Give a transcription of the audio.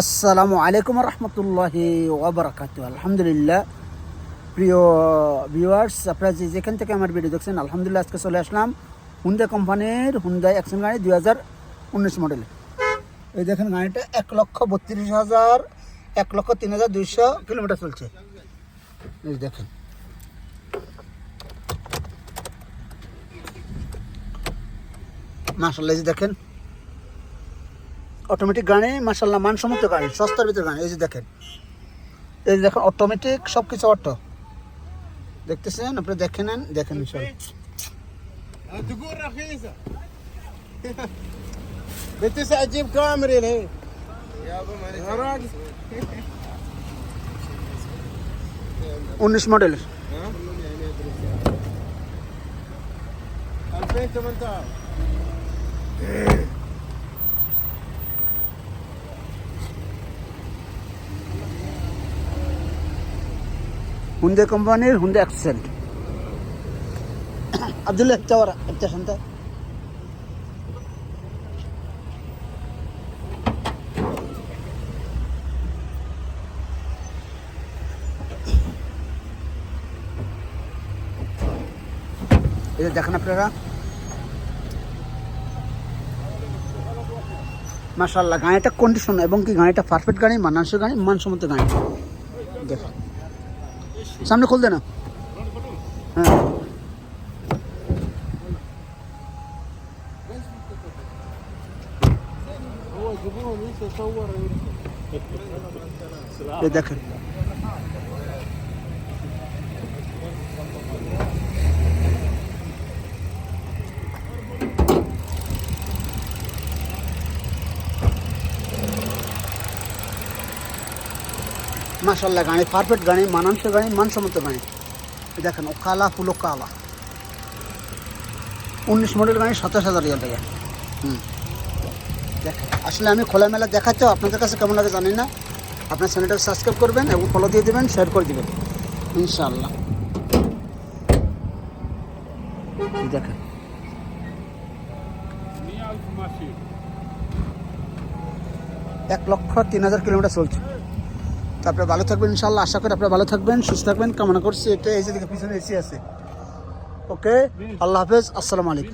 আসসালামু আলাইকুম রহমতুল্লাহ ওবরাকাত আলহামদুলিল্লাহ। প্রিয় ভিউয়ার্স আপনারা যে যেখান থেকে আমার ভিডিও দেখছেন, আলহামদুলিল্লাহ আজকে চলে আসলাম হুন্ডা কোম্পানির হুন্ডাই অ্যাকশন গাড়ি দুই হাজার উনিশ মডেল এই দেখেন গাড়িটা এক লক্ষ বত্রিশ হাজার, এক লক্ষ তিন হাজার দুইশো কিলোমিটার চলছে। এই দেখেন। মাসাল্লাহ দেখেন। অটোমেটিক গাড়ি মাসাল্লাহ মানসম্মত গাড়ি সস্তার ভিতরে গাড়ি এই যে দেখেন এই যে দেখেন অটোমেটিক সব কিছু অটো দেখতেছেন আপনি দেখে নেন দেখেন সব تقول رخيصة بتسعة تجيب كامري ليه يا ابو يا راجل উনিশ মডেলের 2018 হুন্ডে কোম্পানির হুন্ডে অ্যাক্সেন্ট আবদুল্লাহ একটা একটা শুনতে দেখেন আপনারা। মাশাল্লাহ গাড়িটা কন্ডিশন এবং কি গাড়িটা পারফেক্ট গাড়ি, মানানসই গাড়ি, মানসম্মত গাড়ি। দেখেন। सामने खोल देना हाँ ये देखें মাসাল্লাহ গাড়ি পারফেক্ট গাড়ি মানানসই গাড়ি মানসম্মত গাড়ি দেখেন ও কালা পুলো কালা উনিশ মডেল গাড়ি সাতাশ হাজার রিয়াল টাকা। হুম। দেখেন, আসলে আমি খোলামেলা দেখাচ্ছি, আপনাদের কাছে কেমন লাগে জানি না। আপনার চ্যানেলটা সাবস্ক্রাইব করবেন এবং ফলো দিয়ে দেবেন শেয়ার করে দেবেন। ইনশাআল্লাহ। দেখেন। এক লক্ষ তিন হাজার কিলোমিটার চলছে। তারপরে ভালো থাকবেন ইনশাআল্লাহ। আশা করি আপনারা ভালো থাকবেন সুস্থ থাকবেন। কামনা করছি এটা এই যে পিছনে এসি আছে। ওকে? আল্লাহ হাফেজ আসসালামু আলাইকুম।